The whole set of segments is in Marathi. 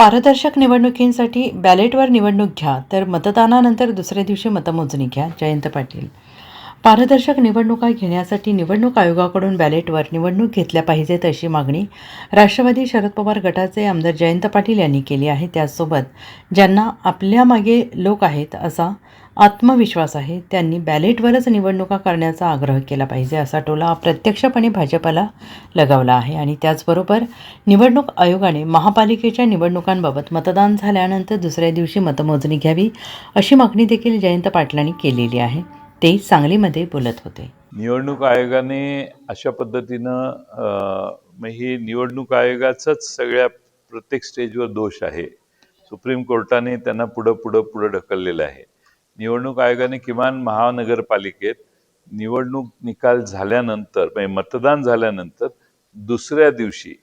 पारदर्शक निवडणुकींसाठी बॅलेटवर निवडणूक घ्या तर मतदानानंतर दुसऱ्या दिवशी मतमोजणी घ्या. जयंत पाटील. पारदर्शक निवडणुका घेण्यासाठी निवडणूक आयोगाकडून बॅलेटवर निवडणूक घेतल्या पाहिजेत अशी मागणी राष्ट्रवादी शरद पवार गटाचे आमदार जयंत पाटील यांनी केली आहे. त्याचसोबत ज्यांना आपल्या मागे लोक आहेत असा आत्मविश्वास आहे. त्यांनी बॅलेटवरच निवडणुका करण्याचा आग्रह केला पाहिजे असा टोला अप्रत्यक्षपणे भाजपला लगावला आहे. आणि त्याचबरोबर निवडणूक आयोगाने महापालिकेच्या निवडणुकांबाबत मतदान झाल्यानंतर दुसऱ्या दिवशी मतमोजणी घ्यावी अशी मागणी देखील जयंत पाटलांनी केलेली आहे. ते सांगलीमध्ये बोलत होते. निवडणूक आयोगाने अशा पद्धतीनं मग ही निवडणूक आयोगाचाच सगळ्या प्रत्येक स्टेजवर दोष आहे. सुप्रीम कोर्टाने त्यांना पुढं पुढं पुढं ढकललेलं आहे. निवडणूक आयोगाने किमान महानगरपालिकेत निवडणूक निकाल झाल्यानंतर म्हणजे मतदान झाल्यानंतर दुसऱ्या दिवशी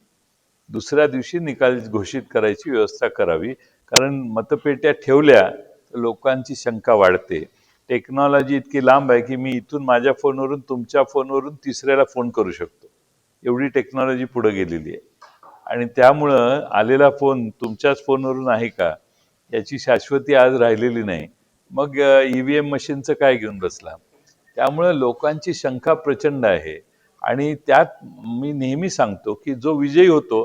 दुसऱ्या दिवशी निकाल घोषित करायची व्यवस्था करावी. कारण मतपेट्या ठेवल्या तर लोकांची शंका वाढते. टेक्नॉलॉजी इतकी लांब आहे की मी इथून माझ्या फोनवरून तुमच्या फोनवरून तिसऱ्याला फोन करू शकतो. एवढी टेक्नॉलॉजी पुढे गेलेली आहे. आणि त्यामुळं आलेला फोन तुमच्याच फोनवरून आहे का याची शाश्वती आज राहिलेली नाही. मग ई व्ही एम मशीनचं काय घेऊन बसला? त्यामुळं लोकांची शंका प्रचंड आहे. आणि त्यात मी नेहमी सांगतो की जो विजयी होतो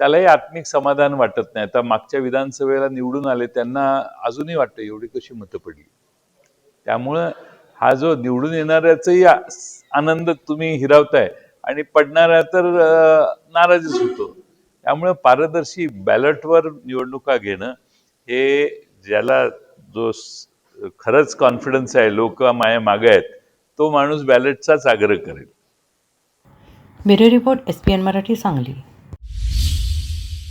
त्यालाही आत्मिक समाधान वाटत नाही. आता मागच्या विधानसभेला निवडून आले त्यांना अजूनही वाटतं एवढी कशी मतं पडली? त्यामुळं हा जो निवडून येणाऱ्याचाही आनंद तुम्ही हिरावताय. आणि पडणारा तर नाराजच होतो. त्यामुळं पारदर्शी बॅलटवर निवडणुका घेणं हे ज्याला जो खरंच कॉन्फिडन्स आहे लोक माझ्या मागे आहेत तो माणूस बॅलेटचाच आग्रह करेल. Bureau report S P N Marathi Sangli.